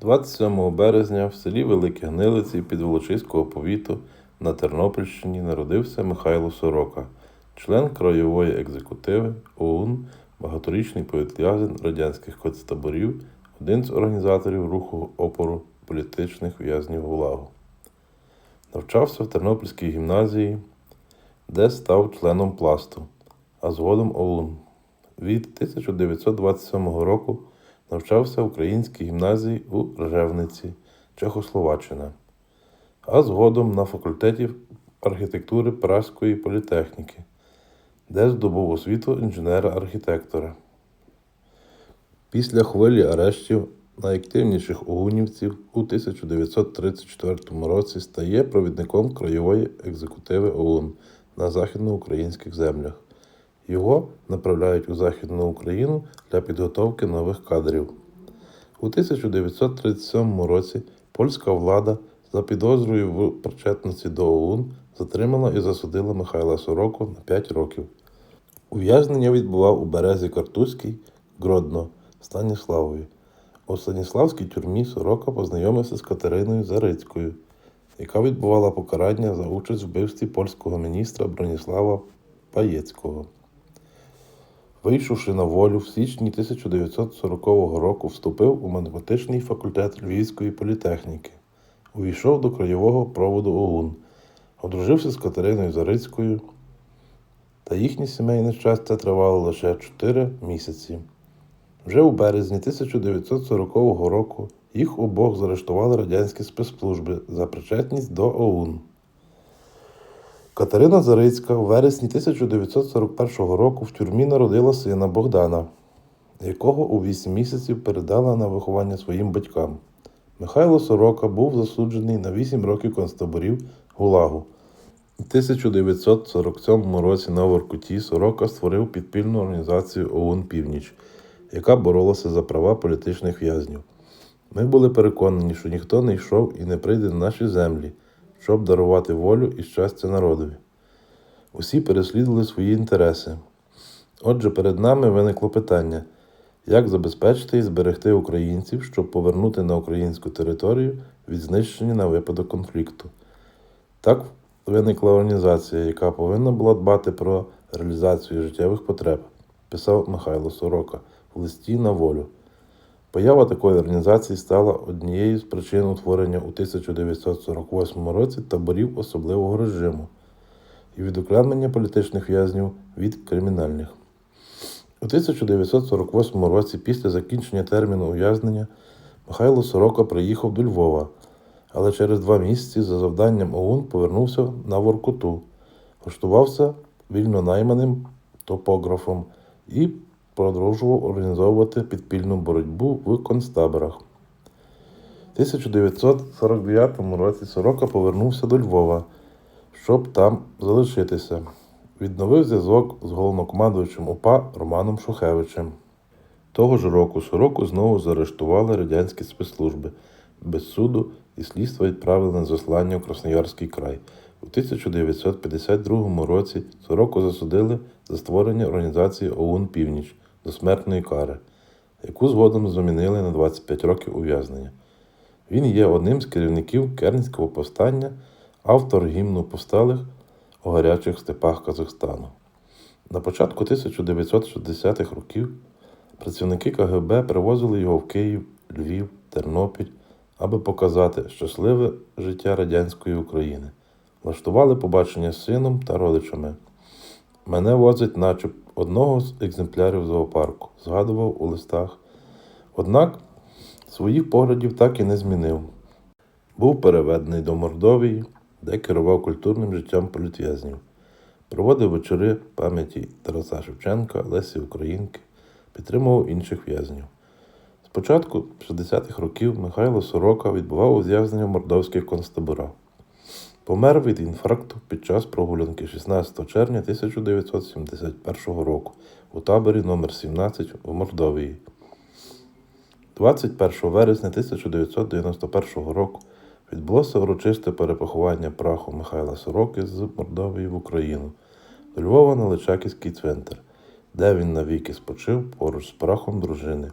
27 березня в селі Великі Гнилиці Підволочиського повіту на Тернопільщині народився Михайло Сорока, член краєвої екзекутиви ОУН, багаторічний політв'язень радянських концтаборів, один з організаторів руху опору політичних в'язнів ГУЛАГу. Навчався в Тернопільській гімназії, де став членом пласту, а згодом ОУН. Від 1927 року навчався в українській гімназії у Ржевниці, Чехословаччина, а згодом на факультеті архітектури Пражської політехніки, де здобув освіту інженера-архітектора. Після хвилі арештів найактивніших огунівців у 1934 році стає провідником краєвої екзекутиви ОУН на західноукраїнських землях. Його направляють у Західну Україну для підготовки нових кадрів. У 1937 році польська влада за підозрою в причетності до ОУН затримала і засудила Михайла Сороку на 5 років. Ув'язнення відбував у березі Картузькій, Гродно, Станіславові. У Станіславській тюрмі Сорока познайомився з Катериною Зарицькою, яка відбувала покарання за участь в вбивстві польського міністра Броніслава Паєцького. Вийшовши на волю, в січні 1940 року вступив у математичний факультет Львівської політехніки, увійшов до краєвого проводу ОУН, одружився з Катериною Зарицькою, та їхнє сімейне щастя тривало лише 4 місяці. Вже у березні 1940 року їх обох заарештували радянські спецслужби за причетність до ОУН. Катерина Зарицька у вересні 1941 року в тюрмі народила сина Богдана, якого у 8 місяців передала на виховання своїм батькам. Михайло Сорока був засуджений на 8 років концтаборів ГУЛАГу. У 1947 році на Воркуті Сорока створив підпільну організацію ОУН Північ, яка боролася за права політичних в'язнів. Ми були переконані, що ніхто не йшов і не прийде на наші землі, щоб дарувати волю і щастя народові. Усі переслідували свої інтереси. Отже, перед нами виникло питання, як забезпечити і зберегти українців, щоб повернути на українську територію від знищення на випадок конфлікту. Так виникла організація, яка повинна була дбати про реалізацію життєвих потреб, писав Михайло Сорока в листі на волю. Поява такої організації стала однією з причин утворення у 1948 році таборів особливого режиму і відокремлення політичних в'язнів від кримінальних. У 1948 році, після закінчення терміну ув'язнення, Михайло Сорока приїхав до Львова, але через два місяці за завданням ОУН повернувся на Воркуту, влаштувався вільнонайманим топографом і продовжував організовувати підпільну боротьбу в концтаборах. У 1949 році Сорока повернувся до Львова, щоб там залишитися. Відновив зв'язок з головнокомандуючим УПА Романом Шухевичем. Того ж року Сороку знову заарештували радянські спецслужби. Без суду і слідства відправили на заслання у Красноярський край. У 1952 році Сороку засудили за створення організації ОУН Північ до смертної кари, яку згодом замінили на 25 років ув'язнення. Він є одним з керівників Кернського повстання, автор гімну повсталих у гарячих степах Казахстану. На початку 1960-х років працівники КГБ привозили його в Київ, Львів, Тернопіль, аби показати щасливе життя радянської України. Влаштували побачення з сином та родичами. Мене возить начеб одного з екземплярів зоопарку, згадував у листах. Однак своїх поглядів так і не змінив. Був переведений до Мордовії, де керував культурним життям політв'язнів. Проводив вечори пам'яті Тараса Шевченка, Лесі Українки, підтримував інших в'язнів. Спочатку 60-х років Михайло Сорока відбував ув'язнення в мордовських концтаборах. Помер від інфаркту під час прогулянки 16 червня 1971 року у таборі номер 17 у Мордовії. 21 вересня 1991 року відбулося урочисте перепоховання праху Михайла Сороки з Мордовії в Україну до Львова на Личаківський цвинтар, де він навіки спочив поруч з прахом дружини